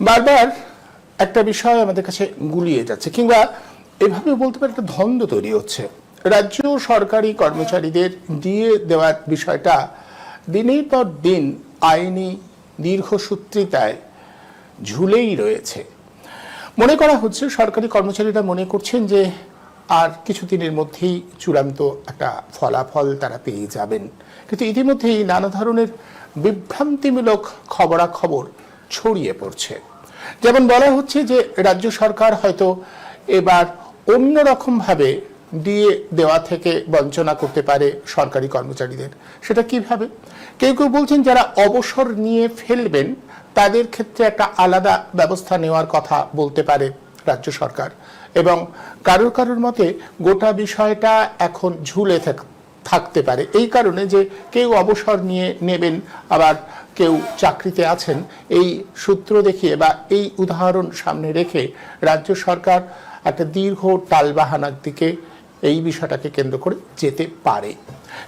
বারবার একটা বিষয় আমাদের কাছে গুলিয়ে যাচ্ছে, কিংবা এভাবে বলতে পারে একটা দ্বন্দ্ব তৈরি হচ্ছে। রাজ্য সরকারি কর্মচারীদের দিয়ে দেওয়ার বিষয়টা দিনের পর দিন আইনি দীর্ঘসূত্রিতায় ঝুলেই রয়েছে। মনে করা হচ্ছে সরকারি কর্মচারীরা মনে করছেন যে আর কিছুদিনের মধ্যেই চূড়ান্ত একটা ফলাফল তারা পেয়ে যাবেন। কিন্তু ইতিমধ্যেই নানা ধরনের বিভ্রান্তিমূলক খবরাখবর ছড়িয়ে পড়ছে। যেমন বলা হচ্ছে যে রাজ্য সরকার হয়তো এবার অন্যরকমভাবে দিয়ে দেওয়া থেকে বঞ্চনা করতে পারে সরকারি কর্মচারীদের। সেটা কীভাবে? কেউ কেউ বলছেন যারা অবসর নিয়ে ফেলবেন, তাদের ক্ষেত্রে একটা আলাদা ব্যবস্থা নেওয়ার কথা বলতে পারে রাজ্য সরকার। এবং কারোর কারোর মতে গোটা বিষয়টা এখন ঝুলে থাক- থাকতে পারে। এই কারণে যে কেউ অবসর নিয়ে নেবেন, আবার কেউ চাকরিতে আছেন, এই সূত্র দেখিয়ে বা এই উদাহরণ সামনে রেখে রাজ্য সরকার একটা দীর্ঘ টালবাহানার দিকে এই বিষয়টাকে কেন্দ্র করে যেতে পারে।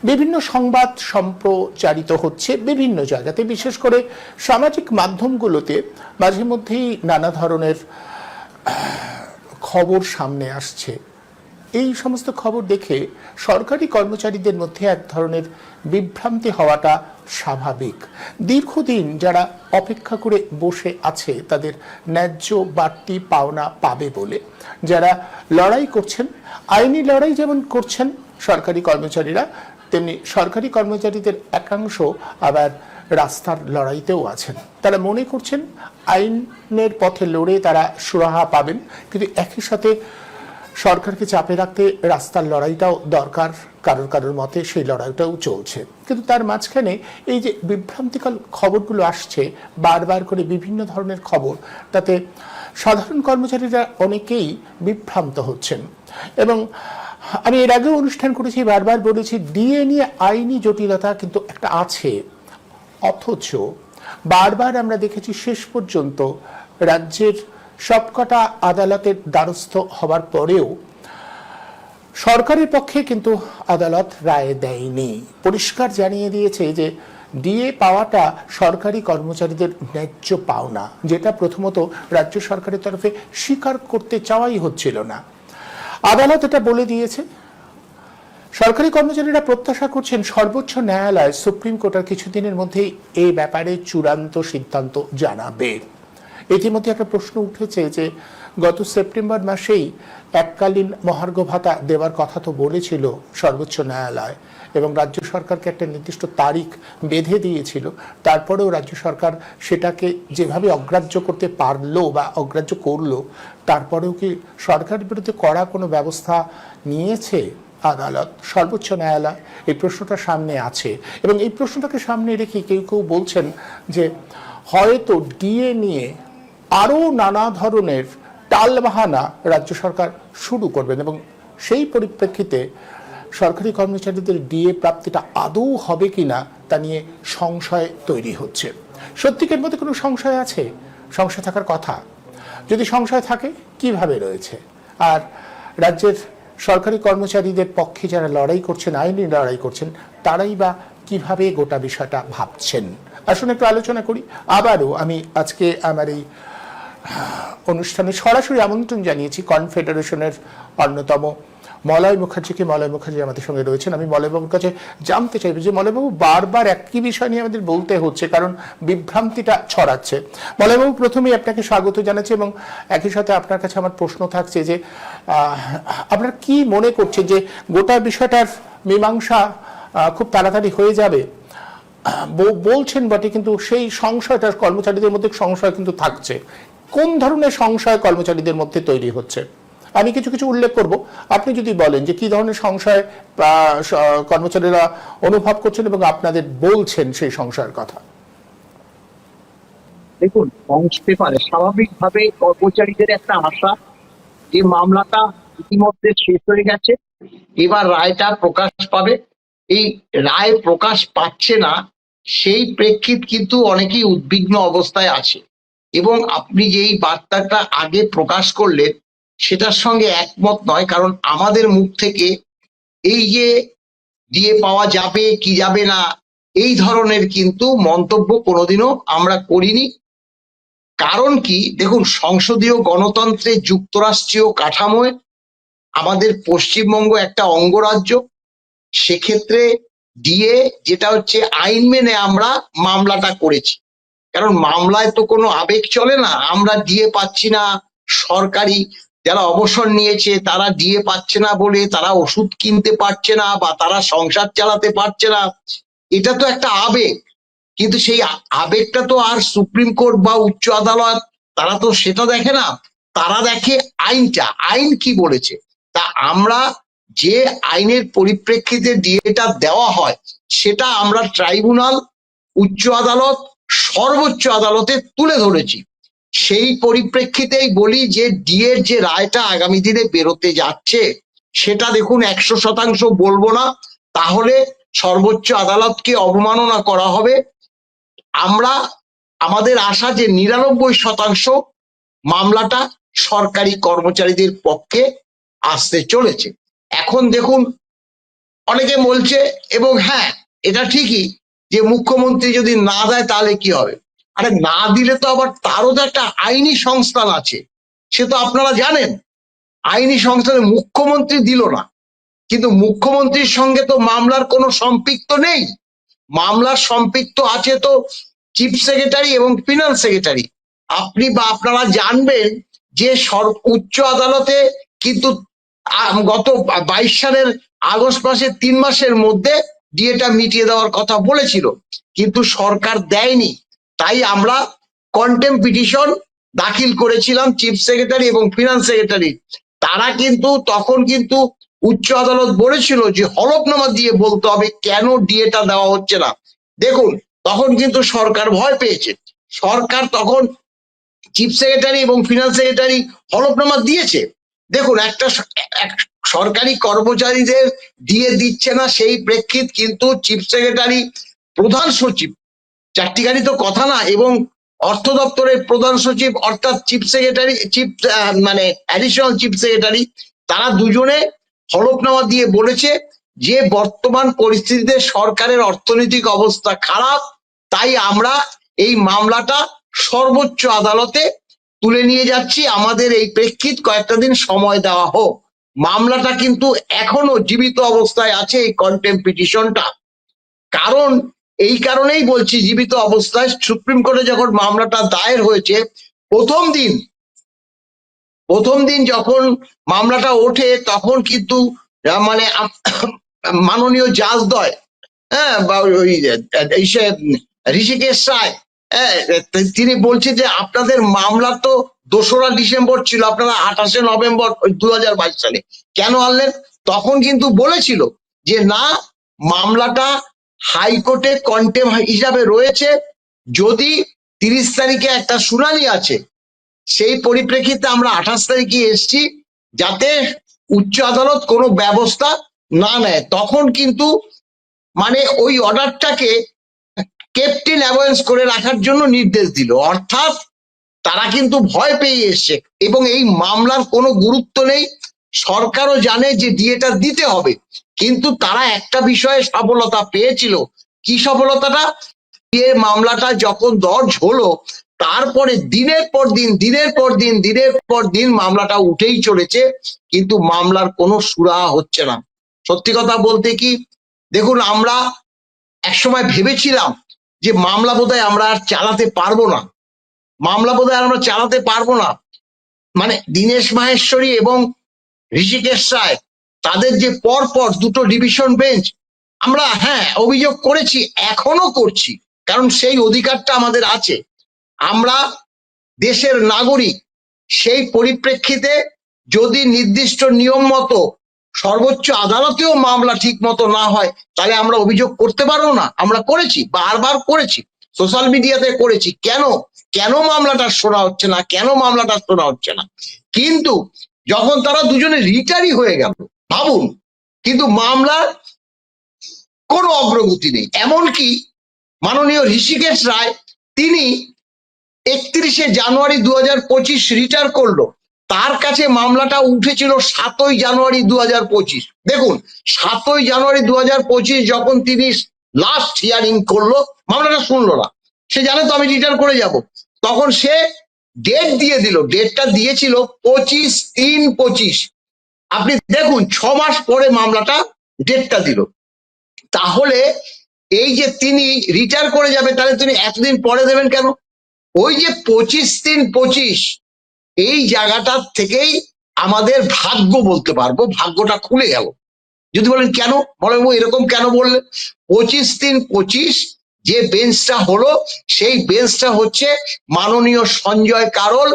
বিভিন্ন সংবাদ সম্প্রচারিত হচ্ছে বিভিন্ন জায়গাতে, বিশেষ করে সামাজিক মাধ্যমগুলোতে মাঝে মধ্যেই নানা ধরনের খবর সামনে আসছে। এই সমস্ত খবর দেখে সরকারি কর্মচারীদের মধ্যে এক ধরনের বিভ্রান্তি হওয়াটা স্বাভাবিক। দীর্ঘদিন যারা অপেক্ষা করে বসে আছে, তাদের ন্যায্য বাড়তি পাওনা পাবে বলে যারা লড়াই করছেন, আইনি লড়াই যেমন করছেন সরকারি কর্মচারীরা, তেমনি সরকারি কর্মচারীদের একাংশ আবার রাস্তার লড়াইতেও আছেন। তারা মনে করছেন, আইনের পথে লড়ে তারা সুরাহা পাবেন, কিন্তু একই সাথে সরকারকে চাপে রাখতে রাস্তার লড়াইটাও দরকার, কারোর কারোর মতে সেই লড়াইটাও চলছে। কিন্তু তার মাঝখানে এই যে বিভ্রান্তিকর খবরগুলো আসছে, বারবার করে বিভিন্ন ধরনের খবর, তাতে সাধারণ কর্মচারীরা অনেকেই বিভ্রান্ত হচ্ছেন। এবং আমি এর আগেও অনুষ্ঠান করেছি, বারবার বলেছি ডিএ নিয়ে আইনি জটিলতা কিন্তু একটা আছে। অথচ বারবার আমরা দেখেছি শেষ পর্যন্ত রাজ্যের সবকটা আদালতের দ্বারস্থ হবার পরেও সরকারের পক্ষে কিন্তু আদালত রায় দেয়নি। পরিষ্কার জানিয়ে দিয়েছে যে, ডিএ পাওয়াটা সরকারি কর্মচারীদের ন্যায্য পাওনা, যেটা প্রথমত রাজ্য সরকারের তরফে স্বীকার করতে চাওয়াই হচ্ছিল না। আদালত এটা বলে দিয়েছে, সরকারি কর্মচারীরা প্রত্যাশা করছেন সর্বোচ্চ ন্যায়ালয় সুপ্রিম কোর্টের কিছুদিনের মধ্যেই এই ব্যাপারে চূড়ান্ত সিদ্ধান্ত জানাবে। ইতিমধ্যে একটা প্রশ্ন উঠেছে যে গত সেপ্টেম্বর মাসেই এককালীন মহার্ঘ ভাতা দেওয়ার কথা তো বলেছিল সর্বোচ্চ ন্যায়ালয় এবং রাজ্য সরকারকে একটা নির্দিষ্ট তারিখ বেঁধে দিয়েছিল। তারপরেও রাজ্য সরকার সেটাকে যেভাবে অগ্রাহ্য করতে পারল বা অগ্রাহ্য করল, তারপরেও কি সরকারের বিরুদ্ধে করা কোনো ব্যবস্থা নিয়েছে আদালত, সর্বোচ্চ ন্যায়ালয়? এই প্রশ্নটা সামনে আছে এবং এই প্রশ্নটাকে সামনে রেখে কেউ কেউ বলছেন যে হয়তো ডিএ নিয়ে আরও নানা ধরনের টালবাহানা রাজ্য সরকার শুরু করবেন এবং সেই পরিপ্রেক্ষিতে সরকারি কর্মচারীদের ডিএ প্রাপ্তিটা আদৌ হবে কিনা তা নিয়ে সংশয় তৈরি হচ্ছে। সত্যিকের মধ্যে কোনো সংশয় আছে? সংশয় থাকার কথা। যদি সংশয় থাকে, কীভাবে রয়েছে? আর রাজ্যের সরকারি কর্মচারীদের পক্ষে যারা লড়াই করছেন, আইনি লড়াই করছেন, তারাই বা কীভাবে গোটা বিষয়টা ভাবছেন? আসুন একটু আলোচনা করি। আবারও আমি আজকে আমার এই অনুষ্ঠানে সরাসরি আমন্ত্রণ জানিয়েছি কনফেডারেশনের অন্যতম মলয় মুখার্জিকে। মলয় মুখার্জি আমাদের সঙ্গে রয়েছেন। আমি মলয়বাবুর কাছে জানতে চাইব যে মলয়বাবু বারবার একই বিষয় নিয়ে আমাদের বলতে হচ্ছে, কারণ বিভ্রান্তিটা ছড়াচ্ছে। মলয়বাবু প্রথমেই আপনাকে স্বাগত জানাচ্ছি এবং একই সাথে আপনার কাছে আমার প্রশ্ন থাকছে যে আপনার কি মনে করছে যে গোটা বিষয়টার মীমাংসা খুব তাড়াতাড়ি হয়ে যাবে? বলছেন বটে, কিন্তু সেই সংশয়টা কর্মচারীদের মধ্যে সংশয় কিন্তু থাকছে। কোন ধরনের সংশয় কর্মচারীদের মধ্যে তৈরি হচ্ছে? আমি কিছু কিছু উল্লেখ করব। আপনি যদি বলেন যে কি ধরনের সংশয় কর্মচারীরা অনুভব করছেন এবং আপনাদের বলছেন সেই সংশয়ের কথা? দেখুন পৌঁছতে পারে স্বাভাবিকভাবে কর্মচারীদের একটা আশা যে মামলাটা ইতিমধ্যে শেষ হয়ে গেছে, এবার রায়টা প্রকাশ পাবে। এই রায় প্রকাশ পাচ্ছে না, সেই প্রেক্ষিত কিন্তু অনেকেই উদ্বিগ্ন অবস্থায় আছে। এবং আপনি যেই বার্তাটা আগে প্রকাশ করলেন, সেটার সঙ্গে একমত নয়, কারণ আমাদের মুখ থেকে এই যে দিয়ে পাওয়া যাবে কি যাবে না, এই ধরনের কিন্তু মন্তব্য কোনোদিনও আমরা করিনি। কারণ কি? দেখুন, সংসদীয় গণতন্ত্রে যুক্তরাষ্ট্রীয় কাঠামোয় আমাদের পশ্চিমবঙ্গ একটা অঙ্গরাজ্য। সেক্ষেত্রে দিয়ে যেটা হচ্ছে আইন মেনে আমরা মামলাটা করেছি। কারণ মামলায় তো কোনো আবেগ চলে না, আমরা ডিএ পাচ্ছি না সরকারি যারা অবসর নিয়েছে তারা ডিএ পাচ্ছে না বলে, তারা ওষুধ কিনতে পারছে না বা তারা সংসার চালাতে পারছে না, এটা তো একটা আবেগ। কিন্তু সেই আবেগটা তো আর সুপ্রিম কোর্ট বা উচ্চ আদালত, তারা তো সেটা দেখে না, তারা দেখে আইনটা। আইন কি বলেছে? তা আমরা যে আইনের পরিপ্রেক্ষিতে ডিএটা দেওয়া হয়, সেটা আমরা ট্রাইব্যুনাল, উচ্চ আদালত সর্বোচ্চ আদালতে তুলে ধরেছি। সেই পরিপ্রেক্ষিতেই বলি যে ডিএর যে রায়টা আগামী দিনে বেরোতে যাচ্ছে, সেটা দেখুন একশো শতাংশ বলব না। তাহলে সর্বোচ্চ আদালতকে অবমাননা করা হবে। আমরা, আমাদের আশা যে নিরানব্বই শতাংশ মামলাটা সরকারি কর্মচারীদের পক্ষে আসতে চলেছে। এখন দেখুন, অনেকে বলছে, এবং হ্যাঁ এটা ঠিকই যে মুখ্যমন্ত্রী যদি না দেয় তাহলে কি হবে? আরে না দিলে তো আবার তারও তো একটা আইনি সংস্থান আছে। সে তো আপনারা জানেন, আইনি সংস্থানে মুখ্যমন্ত্রী দিল না। কিন্তু মুখ্যমন্ত্রীর সঙ্গে তো মামলার কোনো সম্পৃক্ত নেই। মামলার সম্পৃক্ত আছে তো চিফ সেক্রেটারি এবং ফিনান্স সেক্রেটারি। আপনি বা আপনারা জানবেন যে উচ্চ আদালতে কিন্তু গত বাইশ সালের আগস্ট মাসের তিন মাসের মধ্যে ডিএটা মিটিয়ে দেওয়ার কথা বলেছিল, কিন্তু সরকার দেয়নি। তাই আমরা কন্টেম পিটিশন দাখিল করেছিলাম চিফ সেক্রেটারি এবং ফিনান্স সেক্রেটারি তারা কিন্তু তখন কিন্তু উচ্চ আদালত বলেছিল যে হলফনামা দিয়ে বলতে হবে কেন ডিএটা দেওয়া হচ্ছে না। দেখুন, তখন কিন্তু সরকার ভয় পেয়েছে। সরকার তখন চিফ সেক্রেটারি এবং ফিনান্স সেক্রেটারি হলফনামা দিয়েছে। দেখুন, একটা সরকারি কর্মচারীদের দিয়ে দিচ্ছে না সেই প্রেক্ষিত কিন্তু চিফ সেক্রেটারি প্রধান সচিব। চারটি গাড়ি তো কথা না এবং অর্থ দপ্তরের প্রধান সচিব অর্থাৎ চিফ সেক্রেটারি চিফ মানে অ্যাডিশনাল চিফ সেক্রেটারি তারা দুজনে হলফনামা দিয়ে বলেছে যে বর্তমান পরিস্থিতিতে সরকারের অর্থনৈতিক অবস্থা খারাপ, তাই আমরা এই মামলাটা সর্বোচ্চ আদালতে তুলে নিয়ে যাচ্ছি। আমাদের এই প্রেক্ষিত কয়েকটা দিন সময় দেওয়া হোক। মামলাটা কিন্তু এখনও জীবিত অবস্থায় আছে এই কন্টেম পিটিশনটা কারণ এই কারণেই বলছি জীবিত অবস্থায় সুপ্রিম কোর্টে যখন মামলাটা দায়ের হয়েছে, প্রথম দিন প্রথম দিন যখন মামলাটা ওঠে তখন কিন্তু মানে মাননীয় জাজদয় হ্যাঁ বা ওই ঋষিকেশ রায় হ্যাঁ তিনি বলছে যে আপনাদের মামলা তো দোসরা ডিসেম্বর ছিল, আপনারা আঠাশে নভেম্বর দু হাজার বাইশ সালে কেন আনলেন? তখন কিন্তু বলেছিল যে না, মামলাটা হাইকোর্টে কন্টেম হিসাবে রয়েছে, যদি তিরিশ তারিখে একটা শুনানি আছে, সেই পরিপ্রেক্ষিতে আমরা আঠাশ তারিখে এসছি যাতে উচ্চ আদালত কোনো ব্যবস্থা না নেয়। তখন কিন্তু মানে ওই অর্ডারটাকে কেপটিন অ্যাভয়েন্স করে রাখার জন্য নির্দেশ দিল। অর্থাৎ তারা কিন্তু ভয় পেয়ে এসছে। এবং এই মামলার কোনো গুরুত্ব নেই। সরকারও জানে যে ডিএটা দিতে হবে। কিন্তু তারা একটা বিষয়ে সফলতা পেয়েছিল। কি সফলতাটা? ডিএ মামলাটা যখন দর্জ হলো, তারপরে দিনের পর দিন, দিনের পর দিন, দিনের পর দিন মামলাটা উঠেই চলেছে। কিন্তু মামলার কোনো সুরাহা হচ্ছে না। সত্যি কথা বলতে কি? দেখুন, আমরা একসময় ভেবেছিলাম যে মামলা বোধহয় আমরা আর চালাতে পারব না। মামলা বোধহয় আমরা চালাতে পারব না। মানে দীনেশ মাহেশ্বরী এবং ঋষিকেশ রায়, তাদের যে পর পর দুটো ডিভিশন বেঞ্চ, আমরা হ্যাঁ অভিযোগ করেছি, এখনও করছি, কারণ সেই অধিকারটা আমাদের আছে। আমরা দেশের নাগরিক, সেই পরিপ্রেক্ষিতে যদি নির্দিষ্ট নিয়ম মতো, সর্বোচ্চ আদালতেও মামলা ঠিক মতো না হয়, তাহলে আমরা অভিযোগ করতে পারব না। আমরা করেছি, বারবার করেছি। সোশ্যাল মিডিয়াতে করেছি। কেন? কেন মামলাটা শোনা হচ্ছে না? কেন মামলাটা শোনা হচ্ছে না? কিন্তু যখন তারা দুজনে রিটারি হয়ে গেল, ভাবুন, কিন্তু মামলার কোনো অগ্রগতি নেই। এমনকি মাননীয় ঋষিকেশ রায়, তিনি একত্রিশে জানুয়ারি দু হাজার পঁচিশ রিটার করল। তার কাছে মামলাটা উঠেছিল সাতই জানুয়ারি দু হাজার পঁচিশ। দেখুন, সাতই জানুয়ারি দু হাজার পঁচিশ যখন তিনি লাস্ট হিয়ারিং করল, মামলাটা শুনলো না। সে জানে তো আমি রিটার করে যাব। তখন সে ডেট দিয়ে দিল ডেটটা দিয়েছিল পঁচিশ তিন পঁচিশ। আপনি দেখুন, ছ মাস পরে মামলাটা ডেটটা দিল। তাহলে এই যে তিনি রিটায়ার করে যাবে, তাহলে তিনি এতদিন পরে দেবেন কেন? ওই যে পঁচিশ তিন পঁচিশ, এই জায়গাটার থেকেই আমাদের ভাগ্য বলতে পারব, ভাগ্যটা খুলে গেল। যদি বলেন কেন? বলেন এরকম কেন বললেন পঁচিশ তিন পঁচিশ যে বেঞ্চটা হলো, সেই বেঞ্চটা হচ্ছে মাননীয় সঞ্জয় কারল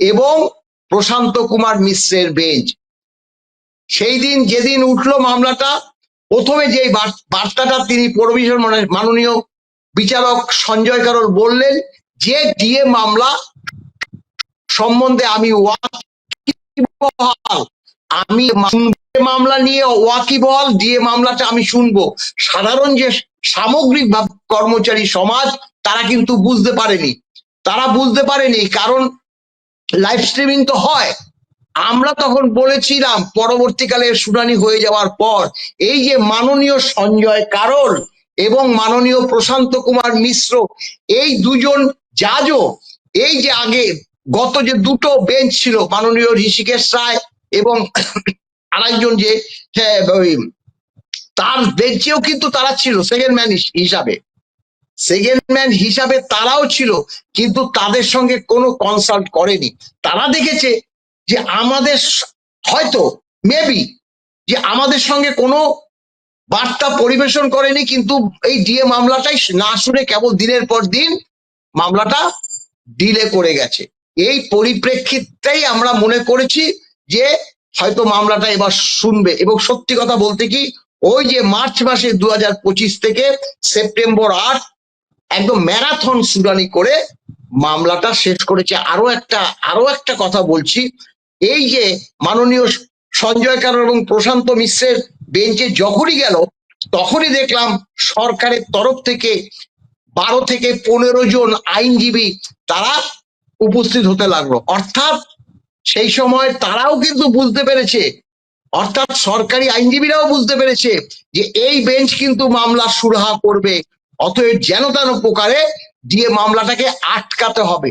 এবং প্রশান্ত কুমার মিশ্রের বেঞ্চ সেই দিন যেদিন উঠল মামলাটা, প্রথমে যে বার্তাটা তিনি পরিবেশন মানে মাননীয় বিচারক সঞ্জয় কারল বললেন যে ডিএ মামলা সম্বন্ধে আমি আমি। মামলা নিয়ে ওয়াকিবহাল ডিএ মামলাটা আমি শুনব। সাধারণ যে সামগ্রিক কর্মচারী সমাজ, তারা কিন্তু বুঝতে পারেনি। তারা বুঝতে পারেনি, কারণ লাইভ স্ট্রিমিং তো হয়। আমরা তখন বলেছিলাম, পরবর্তীকালে শুনানি হয়ে যাওয়ার পর, এই যে মাননীয় সঞ্জয় কারল এবং মাননীয় প্রশান্ত কুমার মিশ্র, এই দুজন জাজও, এই যে আগে গত যে দুটো বেঞ্চ ছিল, মাননীয় ঋষিকেশ রায় এবং আরেকজন যে হ্যাঁ, তার বেঞ্চেও কিন্তু তারা ছিল সেকেন্ড ম্যান হিসাবে। সেকেন্ড ম্যান হিসাবে তারাও ছিল কিন্তু তাদের সঙ্গে কোনো কনসাল্ট করেনি। তারা দেখেছে যে আমাদের হয়তো মেবি যে আমাদের সঙ্গে কোনো বার্তা পরিবেশন করেনি কিন্তু এই ডিএ মামলাটাই না শুনে কেবল দিনের পর দিন মামলাটা ডিলে করে গেছে। এই পরিপ্রেক্ষিতটাই আমরা মনে করেছি যে হয়তো মামলাটা এবার শুনবে এবং সত্যি কথা বলতে কি, ওই যে মার্চ মাসে দু হাজার পঁচিশ থেকে সেপ্টেম্বর আট একদম ম্যারাথন শুনানি করে মামলাটা শেষ করেছে। আরও একটা আরও একটা কথা বলছি। এই যে মাননীয় সঞ্জয় কারণ এবং প্রশান্ত মিশ্রের বেঞ্চে যখনই গেল, তখনই দেখলাম সরকারের তরফ থেকে বারো থেকে পনেরো জন আইনজীবী তারা উপস্থিত হতে লাগল। অর্থাৎ সেই সময় তারাও কিন্তু বুঝতে পেরেছে, অর্থাৎ সরকারি আইনজীবীরাও বুঝতে পেরেছে যে এই বেঞ্চ কিন্তু মামলা সুরাহা করবে, অতএব যেন তেন প্রকারে দিয়ে মামলাটাকে আটকাতে হবে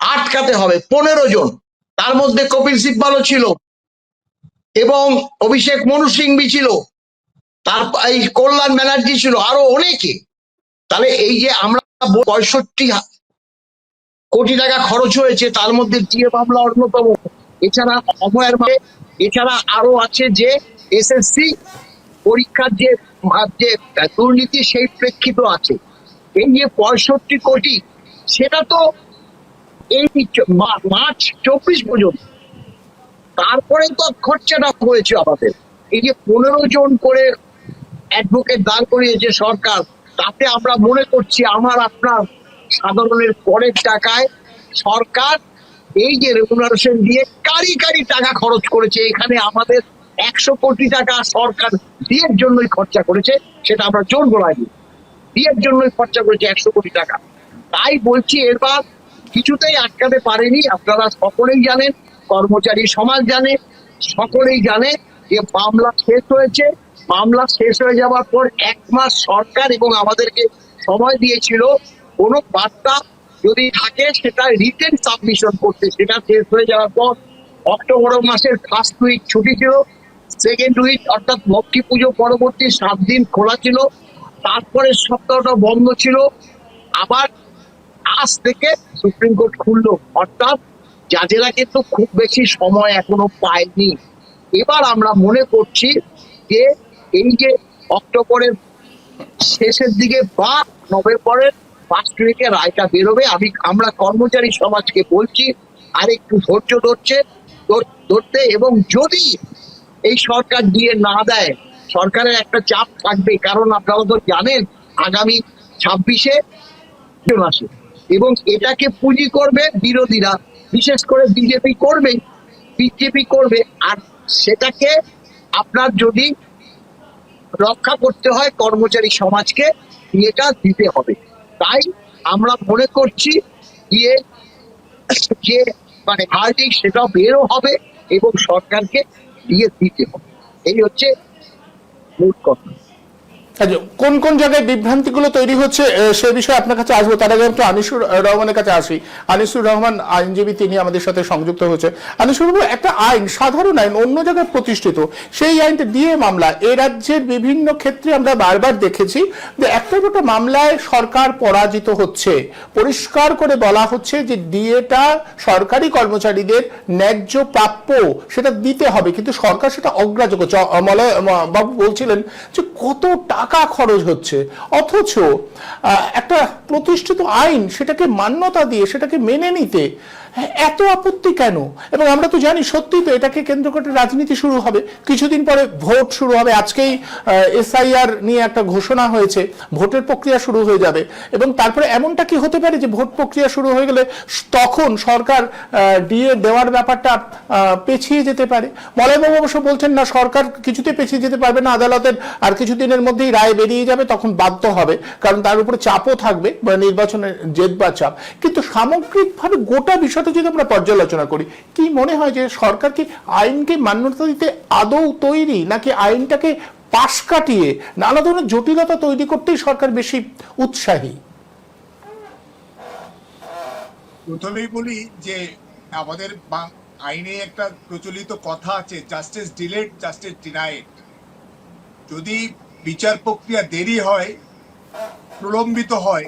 আটকাতে হবে পনেরো জন। তার মধ্যে কপিল সিব্বালও ছিল এবং অভিষেক মনু সিংবি ছিল, তার এই কল্যাণ ব্যানার্জি ছিল আরও অনেকে। তাহলে এই যে আমরা পঁয়ষট্টি কোটি টাকা খরচ হয়েছে তার মধ্যে ডিএ মামলা অন্যতম। এছাড়া অভয়ের মামলা, এছাড়া আরও আছে যে এসএসসি পরীক্ষার যে যে দুর্নীতি সেই প্রেক্ষিত আছে। এই যে পঁয়ষট্টি কোটি সেটা তো এই মার্চ চব্বিশ পর্যন্ত। তারপরে তো খরচাটা হয়েছে আমাদের। এই যে পনেরো জন করে অ্যাডভোকেট দাঁড় করিয়েছে সরকার তাতে আমরা মনে করছি আমার আপনার সাধারণের পরের টাকায় সরকার এই যে রেগুলারেশন দিয়ে কারি কারি টাকা খরচ করেছে, এখানে আমাদের একশো কোটি টাকা সরকার বিয়ের জন্যই খরচা করেছে, সেটা আমরা জোর গোলাইনি বিয়ের জন্যই খরচা করেছে একশো কোটি টাকা। তাই বলছি এবার কিছুতেই আটকাতে পারেনি, আপনারা সকলেই জানেন, কর্মচারী সমাজ জানে, সকলেই জানে যে মামলা শেষ হয়েছে। মামলা শেষ হয়ে যাওয়ার পর এক মাস সরকার এবং আমাদেরকে সময় দিয়েছিল কোনো বার্তা যদি থাকে, সেটা রিটেন সাবমিশন করতে। সেটা শেষ হয়ে যাওয়ার পর অক্টোবর মাসের ফার্স্ট উইক ছুটি ছিল সেকেন্ড উইক অর্থাৎ লক্ষ্মী পুজো পরবর্তী সাত দিন খোলা ছিল, তারপরে সপ্তাহটা বন্ধ ছিল। আবার আজ থেকে সুপ্রিম কোর্ট খুললো, অর্থাৎ জাজেরা কিন্তু খুব বেশি সময় এখনও পায়নি। এবার আমরা মনে করছি যে এই যে অক্টোবরের শেষের দিকে বা নভেম্বরের ফার্স্ট উইকে রায়টা বেরোবে। আমি, আমরা কর্মচারী সমাজকে বলছি আর একটু ধৈর্য ধরছে, ধর- ধরতে এবং যদি এই সরকার দিয়ে না দেয়, সরকারের একটা চাপ থাকবে, কারণ আপনারা তো জানেন, আগামী ছাব্বিশে মাসে। এবং এটাকে পুঁজি করবে বিরোধীরা, বিশেষ করে বিজেপি করবে বিজেপি করবে। আর সেটাকে আপনার যদি রক্ষা করতে হয় কর্মচারী সমাজকে, এটা দিতে হবে। তাই আমরা মনে করছি যে যে মানে হার্ডিং সেটাও বেরো হবে এবং সরকারকে দিয়ে দিতে হবে। এই হচ্ছে মূল কথা। কোন কোন জায়গায় বিভ্রান্তিগুলো তৈরি হচ্ছে সে বিষয়ে আপনার কাছে আসব। তার আগে একটু আনিসুর রহমানের কাছে আসি। আনিসুর রহমান আইনজীবী, তিনি আমাদের সাথে সংযুক্ত হয়েছে। আনিসুর বাবু, একটা আইন, সাধারণ আইন, অন্য জায়গায় প্রতিষ্ঠিত, সেই আইনটা ডিএ মামলা, এ রাজ্যের বিভিন্ন ক্ষেত্রে আমরা বারবার দেখেছি যে একটা দুটো মামলায় সরকার পরাজিত হচ্ছে। পরিষ্কার করে বলা হচ্ছে যে ডিএটা সরকারি কর্মচারীদের ন্যায্য প্রাপ্য, সেটা দিতে হবে, কিন্তু সরকার সেটা অগ্রাহ্য করছে। বাবু বলছিলেন যে কত টাকা খরচ হচ্ছে। অথচ একটা প্রতিষ্ঠিত আইন সেটাকে মান্যতা দিয়ে সেটাকে মেনে নিতে এত আপত্তি কেন? এবং আমরা তো জানি সত্যি তো এটাকে কেন্দ্র করে রাজনীতি শুরু হবে। কিছুদিন পরে ভোট শুরু হবে। আজকেই এসআইআর নিয়ে একটা ঘোষণা হয়েছে। ভোটের প্রক্রিয়া শুরু হয়ে যাবে। এবং তারপরে এমনটা কি হতে পারে যে ভোট প্রক্রিয়া শুরু হয়ে গেলে তখন সরকার ডিএ দেওয়ার ব্যাপারটা পেছিয়ে যেতে পারে? মলয়বাবু অবশ্য বলছেন না, সরকার কিছুতে পেছিয়ে যেতে পারবে না। আদালতের আর কিছুদিনের মধ্যেই রায় বেরিয়ে যাবে, তখন বাধ্য হবে। কারণ তার উপরে চাপও থাকবে, বা নির্বাচনের জেদ বা চাপ। কিন্তু সামগ্রিকভাবে গোটা বিষয়টা যদি আমরা পর্যালোচনা করি, কি মনে হয় যে সরকার কি আইনকে মান্যতা দিতে আদৌ তৈরি, নাকি আইনটাকে পাশ কাটিয়ে নানা ধরনের জটিলতা তৈরি করতেই সরকার বেশি উৎসাহী? প্রথমেই বলি যে আমাদের আইনে একটা প্রচলিত কথা আছে জাস্টিস ডিলেড জাস্টিস ডিনাইড যদি বিচার প্রক্রিয়া দেরি হয়, প্রলম্বিত হয়,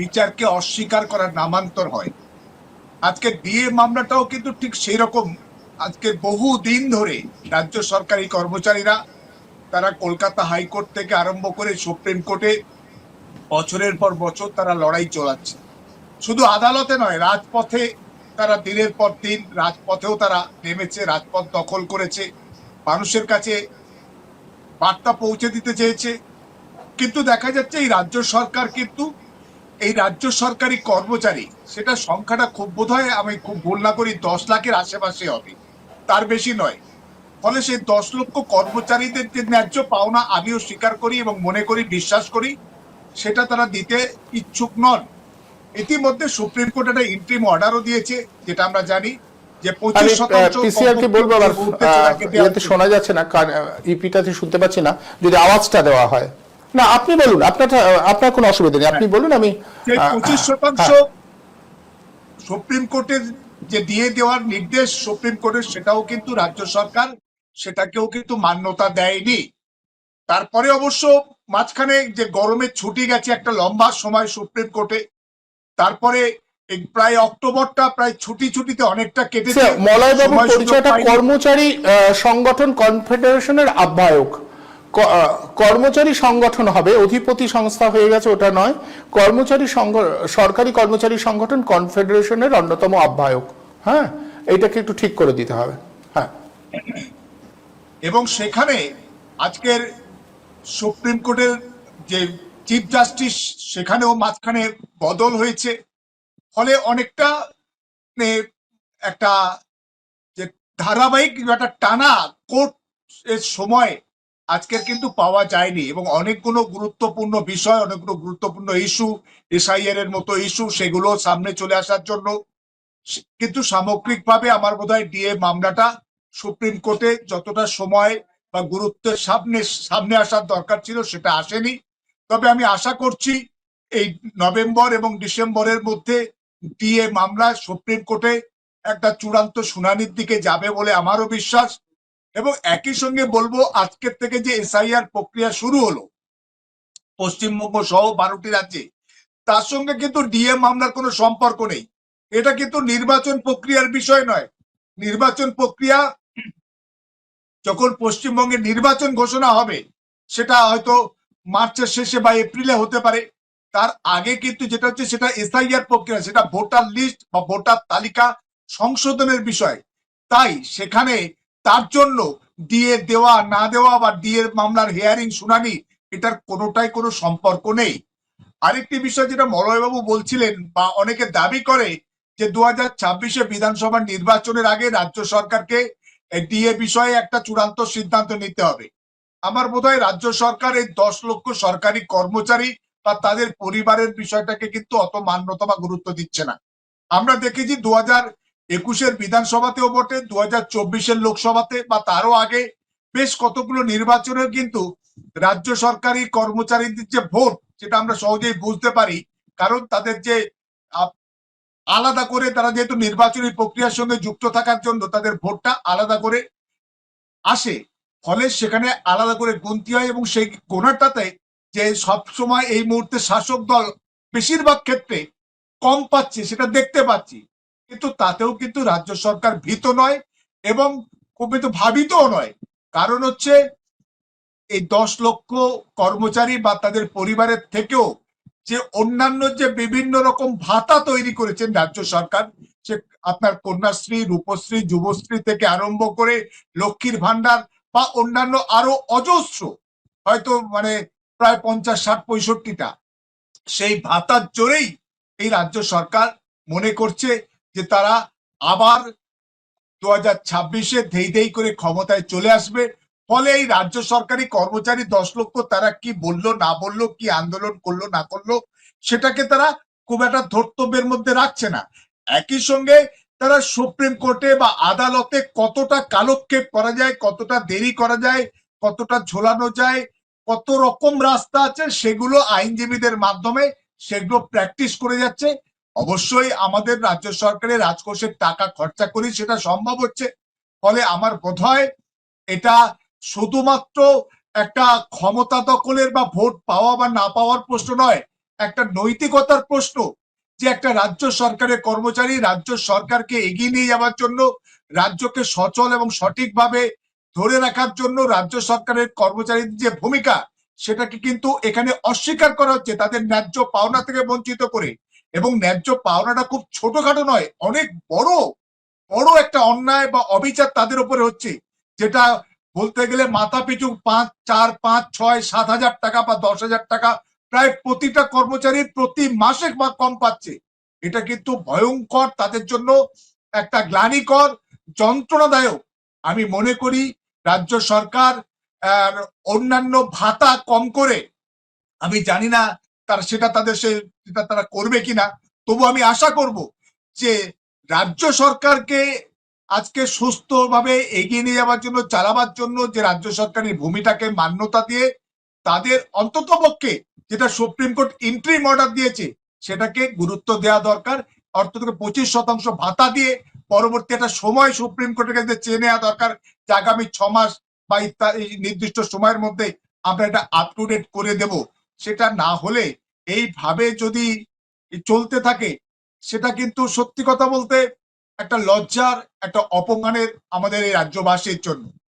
বিচারকে অস্বীকার করার নামান্তর হয়। আজকে ডিএ মামলাটাও কিন্তু ঠিক সেই রকম আজকে বহু দিন ধরে রাজ্য সরকারি কর্মচারীরা তারা কলকাতা হাইকোর্ট থেকে আরম্ভ করে সুপ্রিম কোর্টে বছরের পর বছর তারা লড়াই চলাচ্ছে। শুধু আদালতে নয়, রাজপথে তারা দিনের পর দিন রাজপথেও তারা নেমেছে, রাজপথ দখল করেছে, মানুষের কাছে বার্তা পৌঁছে দিতে চেয়েছে। কিন্তু দেখা যাচ্ছে এই রাজ্য সরকার কিন্তু, এই রাজ্য সরকারি কর্মচারী সেটা সংখ্যাটা খুব বোধ হয় আমি খুব ভুল না করি দশ লাখের আশেপাশে হবে। তার বেশি নয়। ফলে সেই দশ লক্ষ কর্মচারীদের যে ন্যায্য পাওনা আমিও স্বীকার করি এবং মনে করি বিশ্বাস করি সেটা তারা দিতে ইচ্ছুক নন। ইতিমধ্যে সুপ্রিম কোর্ট একটা ইন্ট্রিম অর্ডারও দিয়েছে যেটা আমরা জানি যে পঁচিশ শতাংশ বলব আবার ইয়েতে শোনা যাচ্ছে না ইপিটাতে শুনতে পাচ্ছি না যদি আওয়াজটা দেওয়া হয়। না আপনি বলুন আপনার আপনার কোনো অসুবিধা নেই আপনি বলুন আমি পঁচিশ শতাংশ হ্যাঁ। সুপ্রিম কোর্টের যে দিয়ে দেওয়ার নির্দেশ সুপ্রিম কোর্টের সেটাও কিন্তু রাজ্য সরকার সেটাকেও কিন্তু মান্যতা দেয়নি। তারপরে অবশ্য মাঝখানে যে গরমে ছুটি গেছে একটা লম্বা সময় সুপ্রিম কোর্টে তারপরে প্রায় অক্টোবরটা প্রায় ছুটি ছুটিতে অনেকটা কেটেছে। মলয়বাবু পরিচয়টা কর্মচারী সংগঠন কনফেডারেশনের আহ্বায়ক। কর্মচারী সংগঠন হবে, অধিপতি সংস্থা হয়ে গেছে, ওটা নয়। কর্মচারী সরকারি কর্মচারী সংগঠন কনফেডারেশনের অন্যতম আহ্বায়ক। হ্যাঁ? এটাকে একটু ঠিক করে দিতে হবে। হ্যাঁ। এবং সেখানে আজকের সুপ্রিম কোর্টের যে চিফ জাস্টিস সেখানেও মাঝখানে বদল হয়েছে। ফলে অনেকটা মানে একটা যে ধারাবাহিক একটা টানা কোর্ট এর সময় আজকের কিন্তু পাওয়া যায়নি এবং অনেকগুলো গুরুত্বপূর্ণ বিষয়, অনেকগুলো গুরুত্বপূর্ণ ইস্যু এসআইআর এর মতো ইস্যু সেগুলো সামনে চলে আসার জন্য কিন্তু সামগ্রিকভাবে আমার বোধহয় ডিএ মামলাটা সুপ্রিম কোর্টে যতটা সময় বা গুরুত্বের সামনে সামনে আসার দরকার ছিল সেটা আসেনি। তবে আমি আশা করছি এই নভেম্বর এবং ডিসেম্বরের মধ্যে ডিএ মামলা সুপ্রিম কোর্টে একটা চূড়ান্ত শুনানির দিকে যাবে বলে আমারও বিশ্বাস। এবং একই সঙ্গে বলব, আজকের থেকে যে এসআইআর প্রক্রিয়া শুরু হলো, পশ্চিমবঙ্গ সহ বারোটি রাজ্যে, তার সঙ্গে কিন্তু ডিএ মামলার কোনো সম্পর্ক নেই। এটা কিন্তু নির্বাচন প্রক্রিয়ার বিষয় নয়। নির্বাচন প্রক্রিয়া যখন পশ্চিমবঙ্গে নির্বাচন ঘোষণা হবে, সেটা হয়তো মার্চের শেষে বা এপ্রিলে হতে পারে। তার আগে কিন্তু যেটা হচ্ছে, সেটা এসআইআর প্রক্রিয়া, সেটা ভোটার লিস্ট বা ভোটার তালিকা সংশোধনের বিষয়। তাই সেখানে তার জন্য ডিএ দেওয়া, না দেওয়া বা ডিএ মামলার হিয়ারিং শুনানি, এটার কোনোটাই কোনো সম্পর্ক নেই। আরেকটি বিষয় যেটা মলয়বাবু বলছিলেন বা অনেকে দাবি করে যে দু হাজার ছাব্বিশে বিধানসভা নির্বাচনের আগে রাজ্য সরকারকে ডিএ বিষয়ে একটা চূড়ান্ত সিদ্ধান্ত নিতে হবে। আমার বোধ হয় রাজ্য সরকার এই দশ লক্ষ সরকারি কর্মচারী বা তাদের পরিবারের বিষয়টাকে কিন্তু অত মান্যতা বা গুরুত্ব দিচ্ছে না। আমরা দেখেছি দু হাজার একুশের বিধানসভাতেও বটে দু হাজার চব্বিশের লোকসভাতে বা তারও আগে বেশ কতগুলো নির্বাচনের কিন্তু রাজ্য সরকারি কর্মচারীদের যে ভোট, সেটা আমরা সহজেই বুঝতে পারি। কারণ তাদের যে আলাদা করে তারা যেহেতু নির্বাচনী প্রক্রিয়ার সঙ্গে যুক্ত থাকার জন্য তাদের ভোটটা আলাদা করে আসে, ফলে সেখানে আলাদা করে গুনতি হয় এবং সেই গোনাটাতে যে সব সময় এই মুহূর্তে শাসক দল বেশিরভাগ ক্ষেত্রে কম পাচ্ছে, সেটা দেখতে পাচ্ছি। কিন্তু তাতেও কিন্তু রাজ্য সরকার ভীত নয় এবং কিন্তু ভাবিতও নয়। কারণ হচ্ছে এই দশ লক্ষ কর্মচারী বা তাদের পরিবারের থেকেও যে অন্যান্য যে বিভিন্ন রকম ভাতা তৈরি করেছেন রাজ্য সরকার, সে আপনার কন্যাশ্রী, রূপশ্রী, যুবশ্রী থেকে আরম্ভ করে লক্ষ্মীর ভান্ডার বা অন্যান্য আরও অজস্র, হয়তো মানে প্রায় পঞ্চাশ, ষাট, পঁয়ষট্টিটা, সেই ভাতার জোরেই এই রাজ্য সরকার মনে করছে যে তারা আবার দু হাজার ছাব্বিশে ধেই ধেই করে ক্ষমতায় চলে আসবে। ফলে এই রাজ্য সরকারি কর্মচারী দশ লক্ষ তারা কি বলল, না বলল, কি আন্দোলন করল, না করল, সেটাকে তারা খুব একটা ধর্তব্যের মধ্যে রাখছে না। একই সঙ্গে তারা সুপ্রিম কোর্টে বা আদালতে কতটা কালক্ষেপ করা যায়, কতটা দেরি করা যায়, কতটা ঝোলানো যায়, কত রকম রাস্তা আছে, সেগুলো আইনজীবীদের মাধ্যমে সেগুলো প্র্যাকটিস করে যাচ্ছে। অবশ্যই আমাদের রাজ্য সরকারের রাজকোষের টাকা খরচা করি, সেটা সম্ভব হচ্ছে। ফলে আমার বোধ হয় এটা শুধুমাত্র একটা ক্ষমতা দখলের বা ভোট পাওয়া বা না পাওয়ার প্রশ্ন নয়, একটা নৈতিকতার প্রশ্ন যে একটা রাজ্য সরকারের কর্মচারী রাজ্য সরকারকে এগিয়ে নিয়ে যাওয়ার জন্য, রাজ্যকে সচল এবং সঠিকভাবে ধরে রাখার জন্য রাজ্য সরকারের কর্মচারীদের যে ভূমিকা, সেটাকে কিন্তু এখানে অস্বীকার করা হচ্ছে, তাদের ন্যায্য পাওনা থেকে বঞ্চিত করে। এবং ন্যায্য পাওনাটা খুব ছোটখাটো নয়, অনেক বড় বড় একটা অন্যায় বা অবিচার তাদের উপরে হচ্ছে। যেটা বলতে গেলে মাথা পিছু পাঁচ, চার, পাঁচ, ছয়, সাত হাজার টাকা বা দশ হাজার টাকা প্রায় প্রতিটা কর্মচারী প্রতি মাসে বা কম পাচ্ছে। এটা কিন্তু ভয়ঙ্কর, তাদের জন্য একটা গ্লানিকর, যন্ত্রণাদায়ক। আমি মনে করি রাজ্য সরকার অন্যান্য ভাতা কম করে, আমি জানি না তার সেটা তাদের সে সেটা তারা করবে কিনা, তবু আমি আশা করব যে রাজ্য সরকারকে আজকে সুস্থভাবে এগিয়ে নিয়ে যাওয়ার জন্য, চালাবার জন্য যে রাজ্য সরকারের ভূমিটাকে মান্যতা দিয়ে তাদের অন্তত পক্ষে যেটা সুপ্রিম কোর্ট ইন্ট্রিম অর্ডার দিয়েছে, সেটাকে গুরুত্ব দেওয়া দরকার। অন্তত পঁচিশ শতাংশ ভাতা দিয়ে পরবর্তী একটা সময় সুপ্রিম কোর্টের কাছে চেয়ে নেওয়া দরকার যে আগামী ছ মাস বা ইত্যাদি নির্দিষ্ট সময়ের মধ্যে আমরা এটা আপ টু ডেট করে দেব। সেটা না হলে এইভাবে যদি চলতে থাকে, সেটা কিন্তু সত্যি কথা বলতে একটা লজ্জার, একটা অপমানের আমাদের এই রাজ্যবাসীর জন্য।